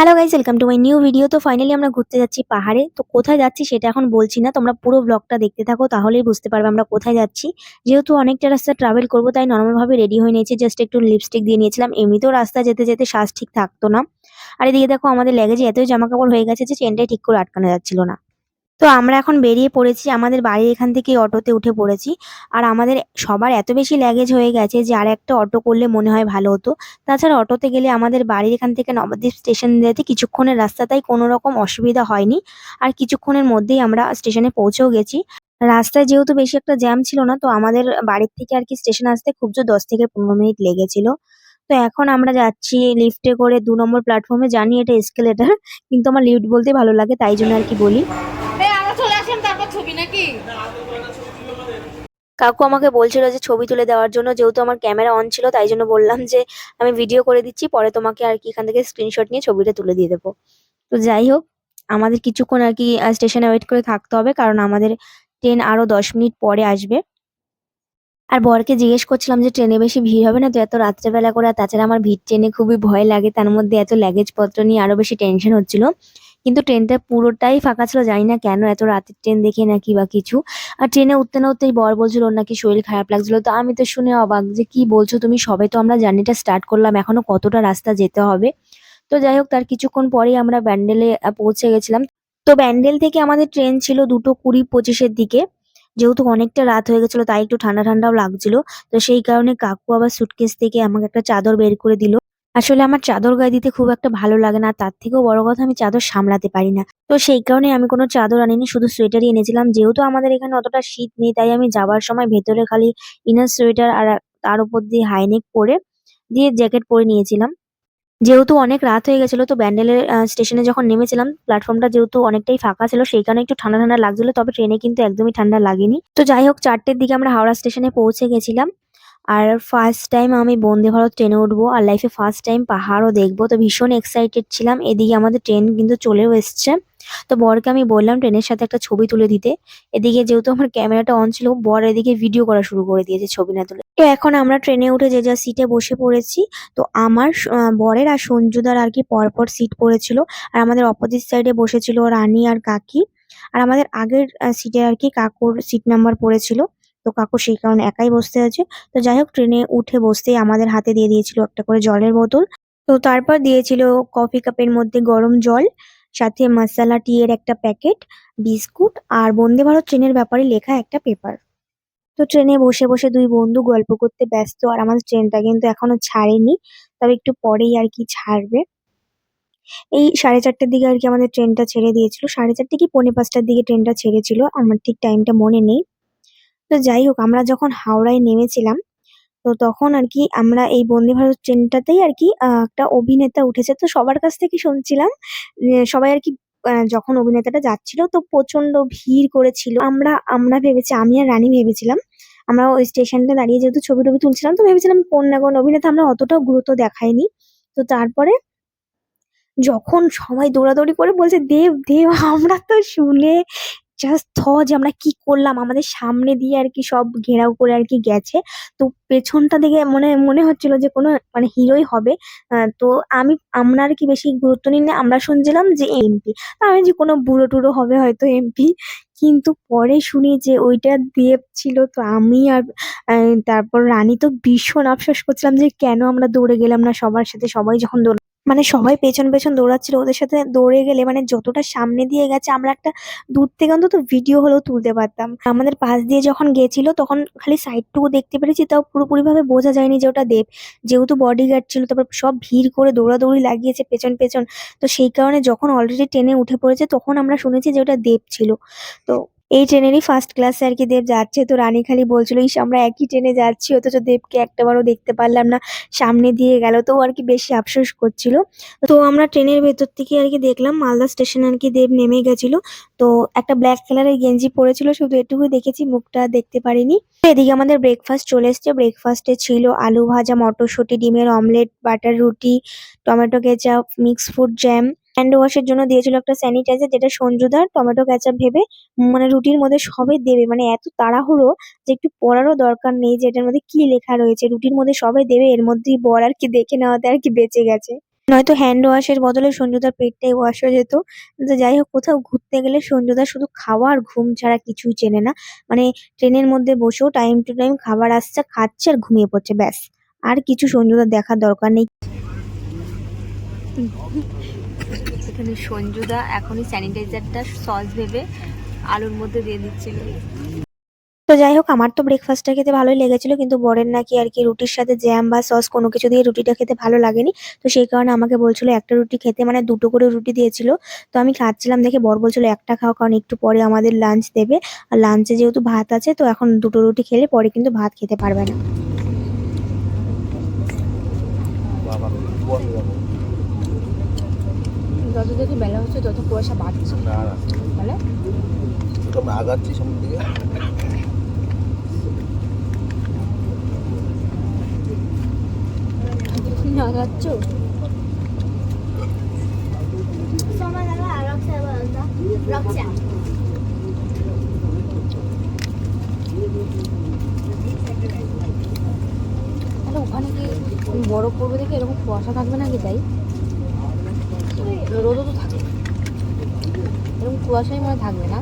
Hello guys welcome to my new video তো finally আমরা ঘুরতে যাচ্ছি পাহাড়ে। তো কোথায় যাচ্ছি সেটা এখন বলছি না। তোমরা পুরো ব্লগটা দেখতে থাকো, তাহলেই বুঝতে পারবে আমরা কোথায় যাচ্ছি। যেহেতু অনেকটা রাস্তা ট্রাভেল করব, তাই নর্মালভাবে রেডি হয়ে নিয়েছি। জাস্ট একটু লিপস্টিক দিয়ে নিয়েছিলাম। এমনিতেও রাস্তা যেতে যেতে শ্বাস ঠিক থাকতো না। আর এদিকে দেখো আমাদের লেগেজে এতই জামা কাপড় হয়ে গেছে যে চেনটাই ঠিক করে আটকানো যাচ্ছিল না। তো আমরা এখন বেরিয়ে পড়েছি, আমাদের বাড়ির এখান থেকে অটোতে উঠে পড়েছি। আর আমাদের সবার এত বেশি ল্যাগেজ হয়ে গেছে যে আর একটা অটো করলে মনে হয় ভালো হতো। তাছাড়া অটোতে গেলে আমাদের বাড়ির এখান থেকে নবদ্বীপ স্টেশন যেতে কিছুক্ষণের রাস্তা তাই কোনো রকম অসুবিধা হয়নি। আর কিছুক্ষণের মধ্যেই আমরা স্টেশনে পৌঁছেও গেছি। রাস্তায় যেহেতু বেশি একটা জ্যাম ছিল না, তো আমাদের বাড়ির থেকে আর কি স্টেশন আসতে খুব জোর দশ থেকে পনেরো মিনিট লেগেছিল। তো এখন আমরা যাচ্ছি লিফটে করে দু নম্বর প্ল্যাটফর্মে জানি এটা এসকেলেটার কিন্তু আমার লিফট বলতে ভালো লাগে, তাই জন্য আর কি বলি এই আরও চলে আসেন তারপর ছবি নাকি কাকু আমাকে বলছিল যে ছবি তুলে দেওয়ার জন্য, যেহেতু আমার ক্যামেরা অন ছিল, তাই জন্য বললাম যে আমি ভিডিও করে দিচ্ছি, পরে তোমাকে আর কি এখান থেকে স্ক্রিনশট নিয়ে ছবিটা তুলে দিয়ে দেবো। তো যাই হোক, আমাদের কিছুক্ষণ আর কি স্টেশনে ওয়েট করে থাকতে হবে, কারণ আমাদের ট্রেন আরও দশ মিনিট পরে আসবে। আর বরকে জিজ্ঞেস করছিলাম যে ট্রেনে বেশি ভিড় হবে না, তো এত রাত্রেবেলা করে তাছাড়া আমার ভিড় ট্রেনে খুবই ভয় লাগে, তার মধ্যে এত লাগেজ পত্র নিয়ে আরও বেশি টেনশন হচ্ছিল। কিন্তু ট্রেনটা পুরোটাই ফাঁকা ছিল, জানি না কেন, এত রাতের ট্রেন দেখে নাকি বা কিছু। আর ট্রেনে উঠতে না উঠতেই বর বলছিল, ওর নাকি শরীর খারাপ লাগছিল। তো আমি তো শুনে অবাক যে, কি বলছো তুমি? সবে তো আমরা জার্নিটা স্টার্ট করলাম, এখনও কতটা রাস্তা যেতে হবে? তো যাই হোক, তার কিছুক্ষণ পরেই আমরা ব্যান্ডেলে পৌঁছে গেছিলাম। তো ব্যান্ডেল থেকে আমাদের ট্রেন ছিল দুটো কুড়ি পঁচিশের দিকে। যেহেতু অনেকটা রাত হয়ে গেছিল, তাই একটু ঠান্ডা ঠান্ডাও লাগছিল। তো সেই কারণে কাকু আবার সুটকেস থেকে আমাকে একটা চাদর বের করে দিল। আসলে আমার চাদর গায়ে দিতে খুব একটা ভালো লাগে না, তার থেকেও বড় কথা আমি চাদর সামলাতে পারি না। তো সেই কারণে আমি কোনো চাদর আনিনি, শুধু সোয়েটারই এনেছিলাম। যেহেতু আমাদের এখানে অতটা শীত নেই, তাই আমি যাবার সময় ভেতরে খালি ইনার সোয়েটার আর তার উপর দিয়ে হাইনেক পরে দিয়ে জ্যাকেট পরে নিয়েছিলাম। যেহেতু অনেক রাত হয়ে গেছিল, তো ব্যান্ডেলের স্টেশনে যখন নেমেছিলাম প্ল্যাটফর্মটা যেহেতু অনেকটাই ফাঁকা ছিল, সেই কারণে একটু ঠান্ডা ঠান্ডা লাগছিল, তবে ট্রেনে কিন্তু একদমই ঠান্ডা লাগেনি। তো যাই হোক, চারটের দিকে আমরা হাওড়া স্টেশনে পৌঁছে গেছিলাম। আর ফার্স্ট টাইম আমি বন্দে ভারত ট্রেনে উঠবো আর লাইফে ফার্স্ট টাইম পাহাড়ও দেখব। তো ভীষণ এক্সাইটেড ছিলাম। এদিকে আমাদের ট্রেন কিন্তু চলেও এসছে। তো বরকে আমি বললাম ট্রেনের সাথে একটা ছবি তুলে দিতে। এদিকে যেহেতু আমার ক্যামেরাটা অন ছিল, বর এদিকে ভিডিও করা শুরু করে দিয়েছে ছবি না তুলে। তো এখন আমরা ট্রেনে উঠে যে যা সিটে বসে পড়েছি, তো আমার বরের আর সঞ্জুদার আর কি পরপর সিট পড়েছিল। আর আমাদের অপোজিট সাইডে বসেছিল রানী আর কাকি। আর আমাদের আগের সিটে আর কি কাকুর সিট নাম্বার পড়েছিল। তো কাকু সেই কারণে একাই বসতে আছে। তো যাই হোক, ট্রেনে উঠে বসতেই আমাদের হাতে দিয়ে দিয়েছিল একটা করে জলের বোতল। তো তারপর দিয়েছিল কফি কাপের মধ্যে গরম জল, সাথে মশলা টি এর একটা প্যাকেট, বিস্কুট আর বন্দে ভারত ট্রেনের ব্যাপারে লেখা একটা পেপার। তো ট্রেনে বসে বসে দুই বন্ধু গল্প করতে ব্যস্ত আর আমাদের ট্রেনটা কিন্তু এখনও ছাড়েনি, তবে একটু পরেই আর কি ছাড়বে। এই সাড়ে চারটের দিকে আর কি আমাদের ট্রেনটা ছেড়ে দিয়েছিল। সাড়ে চারটে কি পৌনে পাঁচটার দিকে ট্রেনটা ছেড়েছিল, আমার ঠিক টাইমটা মনে নেই। তো যাই হোক, আমরা যখন হাওড়ায় নেমেছিলাম, তো তখন আর কি আমরা এই বন্দে ভারত ট্রেনটাতেই আর কি একটা অভিনেতা উঠেছে। তো সবার কাছ থেকে শুনছিলাম সবাই আর কি যখন অভিনেতাটা যাচ্ছিল তো প্রচণ্ড ভিড় করেছিল। আমরা আমরা ভেবেছি, আমি আর রানী ভেবেছিলাম, আমরা ওই স্টেশনে দাঁড়িয়ে যেহেতু ছবি টবি তুলছিলাম, তো ভেবেছিলাম কোন না কোন অভিনেতা আমরা অতটাও গুরুত্ব দেখাইনি। তো তারপরে যখন সবাই দৌড়াদৌড়ি করে বলছে, দেব দেব, আমরা তো শুনে জাস্ট থ যে আমরা কি করলাম, আমাদের সামনে দিয়ে আর কি সব ঘেরাও করে আর কি গেছে। তো পেছনটা দেখে মনে মনে হচ্ছিল যে কোনো মানে হিরোই হবে। তো আমি, আমরা আর কি বেশি গুরুত্ব নিই না, আমরা শুনছিলাম যে এমপি আমি যে কোনো বুড়ো টুড়ো হবে হয়তো এমপি কিন্তু পরে শুনি যে ওইটা দেব ছিল, তো আমি আর তারপর রানী তো ভীষণ আফসোস করছিলাম যে কেন আমরা দৌড়ে গেলাম না সবার সাথে, সবাই যখন মানে সবাই পেছন পেছন দৌড়াচ্ছিল, ওদের সাথে দৌড়ে গেলে মানে যতটা সামনে দিয়ে গেছে, আমরা একটা দূর থেকে অন্তত ভিডিও হলেও তুলতে পারতাম। আমাদের পাশ দিয়ে যখন গেছিল, তখন খালি সাইডটুকু দেখতে পেরেছি, তাও পুরোপুরি ভাবে বোঝা যায়নি যে ওটা দেব। যেহেতু বডিগার্ড ছিল, তারপর সব ভিড় করে দৌড়াদৌড়ি লাগিয়েছে পেছন পেছন। তো সেই কারণে যখন অলরেডি ট্রেনে উঠে পড়েছে, তখন আমরা শুনেছি যে ওটা দেব ছিল। তো এই ট্রেনেরই ফার্স্ট ক্লাসে আর কি, দেব যাচ্ছে। তো রানী খালি বলছিল, ইস, আমরা একই ট্রেনে যাচ্ছি, অথচ দেবকে একটাবারও দেখতে পারলাম না। সামনে দিয়ে গেল। তো আর কি বেশি আফসোস করছিল। তো আমরা ট্রেনের ভেতর থেকে আর কি দেখলাম, মালদা স্টেশন আর কি দেব নেমে গেছিল। তো একটা ব্ল্যাক কালারের গেঞ্জি পরেছিল, শুধু এটুকুই দেখেছি, মুখটা দেখতে পারিনি। এদিকে আমাদের ব্রেকফাস্ট চলে এসছে। ব্রেকফাস্টে ছিল আলু ভাজা, মটরশুঁটি, ডিমের অমলেট বাটার রুটি tomato ketchup mix fruit jam hand ওয়াশের জন্য দিয়েছিল একটা স্যানিটাইজার যেটা সঞ্জুদার টমেটো কেচাপ ভেবে মানে রুটির মধ্যে সবে দেবে। মানে এত তাড়াহুড়ো যে একটু পড়ারও দরকার নেই যে এটার মধ্যে কি লেখা রয়েছে। রুটির মধ্যে সবে দেবে, এর মধ্যেই বর আর কি দেখে নেওয়াতে আর কি বেঁচে গেছে। নয়তো হ্যান্ড ওয়াশের বদলে সঞ্জুদার পেটটাই ওয়াশ হয়ে যেত। তো যাই হোক, কোথাও ঘুরতে গেলে সঞ্জুদা শুধু খাওয়া আর ঘুম ছাড়া কিছুই চেনে না। মানে ট্রেনের মধ্যে বসেও টাইম টু টাইম খাবার আসছে, খাচ্ছে আর ঘুমিয়ে পড়ছে, ব্যাস। আর কিছু সঞ্জুদার দেখার দরকার নেই। এখানে সঞ্জুদা এখনই স্যানিটাইজারটা সস ভেবে আলুর মধ্যে দিয়ে দিচ্ছিল। তো যাই হোক আমার তো ব্রেকফাস্টটা খেতে ভালোই লেগেছিল কিন্তু বরের নাকি আর কি রুটির সাথে জ্যাম বা সস কোনো কিছু দিয়ে রুটিটা খেতে ভালো লাগেনি। তো সেই কারণে আমাকে বলছিল একটা রুটি খেতে মানে দুটো করে রুটি দিয়েছিল। তো আমি খাচ্ছিলাম দেখে বর বলছিল একটা খাও কারণ একটু পরে আমাদের লাঞ্চ দেবে। আর লাঞ্চে যেহেতু ভাত আছে তো এখন দুটো রুটি খেলে পরে কিন্তু ভাত খেতে পারবে না। যত যত বেলা হচ্ছে তত কুয়াশা বাড়ছে। না না। তাহলে? তো আমরা আগাচ্ছি সামনের দিকে। আগাচ্ছ? তাহলে ওখানে কি বরফ পড়বে দেখে এরকম কুয়াশা থাকবে নাকি তাই? রোদও তো এরকম কুয়াশাই মনে থাকবে না।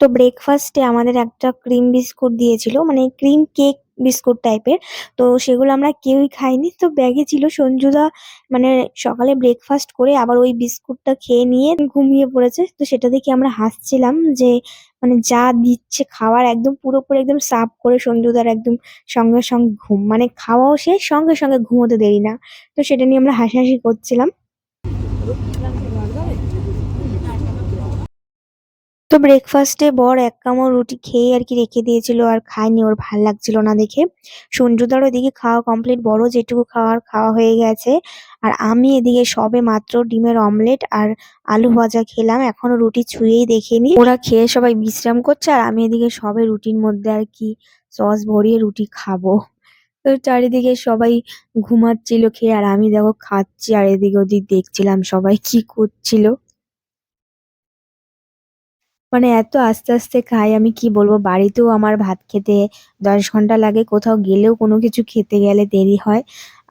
তো ব্রেকফাস্টে আমাদের একটা ক্রিম বিস্কুট দিয়েছিল মানে ক্রিম কেক বিস্কুট টাইপের। তো সেগুলো আমরা কেউই খাইনি। তো ব্যাগে ছিল সঞ্জুদা মানে সকালে ব্রেকফাস্ট করে আবার ওই বিস্কুটটা খেয়ে নিয়ে ঘুমিয়ে পড়েছে। তো সেটা দেখে আমরা হাসছিলাম যে মানে যা দিচ্ছে খাওয়ার একদম পুরোপুরি একদম সাফ করে সঞ্জুদার একদম সঙ্গে সঙ্গে ঘুম মানে খাওয়াও শেষ, সঙ্গে সঙ্গে ঘুমোতে দেরি না। তো সেটা নিয়ে আমরা হাসাহাসি করছিলাম। তো ব্রেকফাস্টে বর এক কামড় রুটি খেয়ে আর কি রেখে দিয়েছিল আর খায়নি, ওর ভালো লাগছিল না দেখে। সঞ্জুদার ওদিকে খাওয়া কমপ্লিট বড় যেটুকু খাওয়ার খাওয়া হয়ে গেছে। আর আমি এদিকে সবে মাত্র ডিমের অমলেট আর আলু ভাজা খেলাম, এখনও রুটি ছুঁয়েই দেখিনি। ওরা খেয়ে সবাই বিশ্রাম করছে আর আমি এদিকে সবে রুটির মধ্যে আর কি সস ভরিয়ে রুটি খাব। তো চারিদিকে সবাই ঘুমাচ্ছিল খেয়ে, আর আমি দেখো খাচ্ছি আর এদিকে ওদিক দেখছিলাম সবাই কি করছিল। মানে এত আস্তে আস্তে খাই, আমি কি বলব? বাড়িতেও আমার ভাত খেতে দশ ঘণ্টা লাগে, কোথাও গেলেও কোনো কিছু খেতে গেলে দেরি হয়।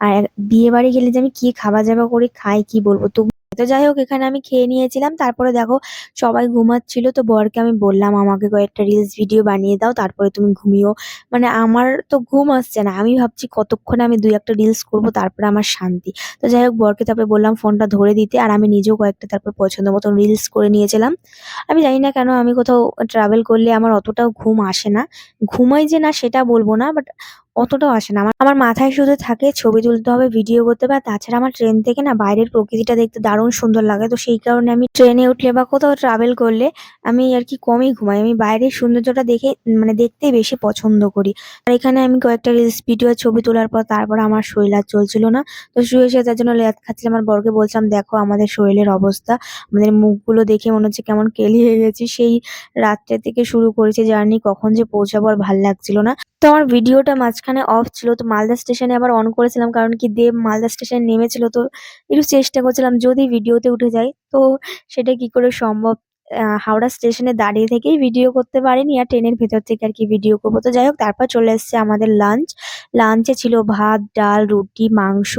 আর বিয়ে বাড়ি গেলে যে আমি কি খাওয়া যাওয়া করে খাই, কি বলব? তো তো যাই হোক, এখানে আমি খেয়ে নিয়েছিলাম। তারপরে দেখো, সবাই ঘুমাচ্ছিল। তো বরকে আমি বললাম, আমাকে কয়েকটা রিলস ভিডিও বানিয়ে দাও, তারপরে তুমি ঘুমিও। মানে আমার তো ঘুম আসছে না। আমি ভাবছি কতক্ষণে আমি দুই একটা রিলস করব, তারপরে আমার শান্তি। তো যাই হোক, বরকে তারপরে বললাম, ফোনটা ধরে দিতে। আর আমি নিজেও কয়েকটা তারপর পছন্দ মতন রিলস করে নিয়েছিলাম। আমি জানি না কেন, আমি কোথাও ট্রাভেল করলে আমার অতটাও ঘুম আসে না। ঘুমাই যে না, সেটা বলব না বাট অতটাও আসে না। আমার মাথায় শুধু থাকে ছবি তুলতে হবে ভিডিও করতে হবে তাছাড়া আমার ট্রেন থেকে না বাইরের প্রকৃতিটা দেখতে দারুণ সুন্দর লাগে। তো সেই কারণে আমি ট্রেনে উঠলে বা কোথাও ট্রাভেল করলে আমি আর কি কমই ঘুমাই। আমি বাইরের সৌন্দর্যটা দেখে মানে দেখতেই বেশি পছন্দ করি। আর এখানে আমি কয়েকটা রিলস ভিডিও ছবি তোলার পর তারপর আমার শরীর আর চলছিল না। তো শুয়ে শুয়ে তার জন্য ল্যাদ খাচ্ছিলাম। আমার বরকে বলছিলাম, দেখো আমাদের শরীরের অবস্থা। আমাদের মুখগুলো দেখে মনে হচ্ছে কেমন কেলি হয়ে গেছি। সেই রাত্রে থেকে শুরু করেছে জার্নি। কখন যে পৌঁছাবো আর ভালো লাগছিল না। তো আমার ভিডিওটা মাঝখানে অফ ছিল, তো মালদা স্টেশনে আবার অন করেছিলাম, কারণ কি দেব মালদা স্টেশনে নেমেছিল, তো একটু চেষ্টা করছিলাম যদি ভিডিওতে উঠে যায়, তো সেটা কি করে সম্ভব? হাওড়া স্টেশনে দাঁড়িয়ে থেকেই ভিডিও করতে পারিনি, আর ট্রেনের ভেতর থেকে আর কি ভিডিও করব। তো যাই হোক, তারপর চলে এসেছে আমাদের লাঞ্চ লাঞ্চে ছিল ভাত, ডাল, রুটি, মাংস,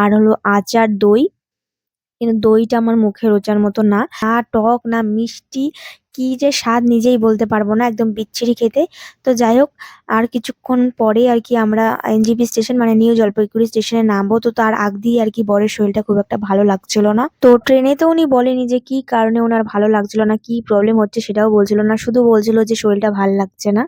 আর হলো আচার, দই। কিন্তু দইটা আমার মুখে রোচার মতো না না টক, না মিষ্টি। কি যে স্বাদ নিজেই বলতে পারব না, একদম বিচ্ছিরি খেতে। তো যাই হোক, আর কিছুক্ষণ পরে আর কি আমরা এনজিপি স্টেশন মানে নিউ জলপাইগুড়ি স্টেশনে নামবো। তো তার আগ দিয়ে আর কি বরের শরীরটা খুব একটা ভালো লাগছিল না। তো ট্রেনে তো উনি বলেনি যে কি কারণে ওনার ভালো লাগছিল না, কি প্রবলেম হচ্ছে সেটাও বলছিল না। শুধু বলছিল যে শরীরটা ভালো লাগছে না।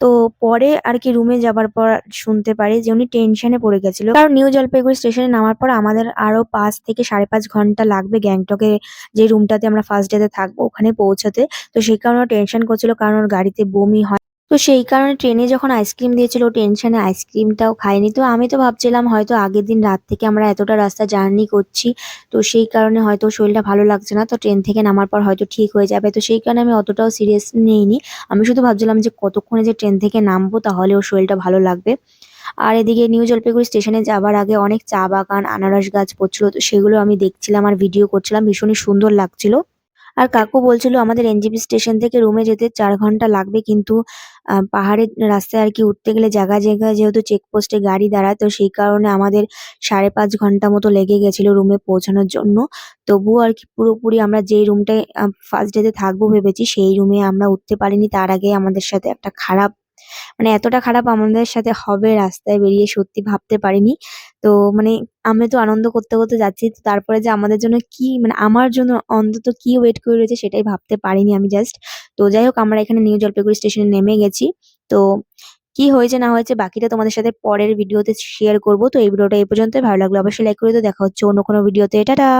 তো পরে আর কি রুমে যাবার পর শুনতে পারি যে উনি টেনশনে পড়ে গেছিল। কারণ নিউ জলপাইগুড়ি স্টেশনে নামার পর আমাদের আরও পাঁচ থেকে সাড়ে পাঁচ ঘণ্টা লাগবে গ্যাংটকে যে রুমটাতে আমরা ফার্স্ট ডেতে থাকব ওখানে পৌঁছাতে। তো সেই কারণে টেনশন করছিল কারণ ওর গাড়িতে বমি হয়। তো সেই কারণে ট্রেনে যখন আইসক্রিম দিয়েছিল, টেনশনে আইসক্রিমটাও খাইনি। তো আমি তো ভাবছিলাম হয়তো আগের দিন রাত থেকে আমরা এতটা রাস্তা জার্নি করছি, তো সেই কারণে হয়তো শরীরটা ভালো লাগছে না। তো ট্রেন থেকে নামার পর হয়তো ঠিক হয়ে যাবে। তো সেই কারণে আমি অতটাও সিরিয়াস নেইনি। আমি শুধু ভাবছিলাম যে কতক্ষণে যে ট্রেন থেকে নামবো, তাহলে ওর শরীরটা ভালো লাগবে। আর এদিকে নিউ জলপাইগুড়ি স্টেশনে যাবার আগে অনেক চা বাগান, আনারস গাছ পড়ছিল, তো সেগুলো আমি দেখছিলাম আর ভিডিও করছিলাম। ভীষণই সুন্দর লাগছিল। আর কাকু বলছিল আমাদের এনজিপি স্টেশন থেকে রুমে যেতে চার ঘণ্টা লাগবে, কিন্তু পাহাড়ের রাস্তায় আর কি উঠতে গেলে জায়গা জায়গায় যেহেতু চেকপোস্টে গাড়ি দাঁড়ায়, তো সেই কারণে আমাদের সাড়ে পাঁচ ঘণ্টা মতো লেগে গেছিল রুমে পৌঁছানোর জন্য। তবুও আর কি পুরোপুরি আমরা যেই রুমটায় ফার্স্ট ডেতে থাকব ভেবেছি, সেই রুমে আমরা উঠতে পারিনি। তার আগে আমাদের সাথে একটা খারাপ মানে এতটা খারাপ আমাদের সাথে হবে রাস্তায় বেরিয়ে সত্যি ভাবতে পারিনি। তো মানে আমি তো আনন্দ করতে করতে যাচ্ছি, তো তারপরে যে আমাদের জন্য কি মানে আমার জন্য অন্তত কি ওয়েট করে রয়েছে সেটাই ভাবতে পারিনি আমি জাস্ট তো যাই হোক, আমরা এখানে নিউ জলপাইগুড়ি স্টেশনে নেমে গেছি। তো কি হয়েছে না হয়েছে বাকিটা তোমাদের সাথে পরের ভিডিওতে শেয়ার করব। তো এই ভিডিওটা এই পর্যন্ত ভালো লাগল অবশ্যই লাইক করে তো দেখা হচ্ছে অন্য কোনো ভিডিওতে টাটা!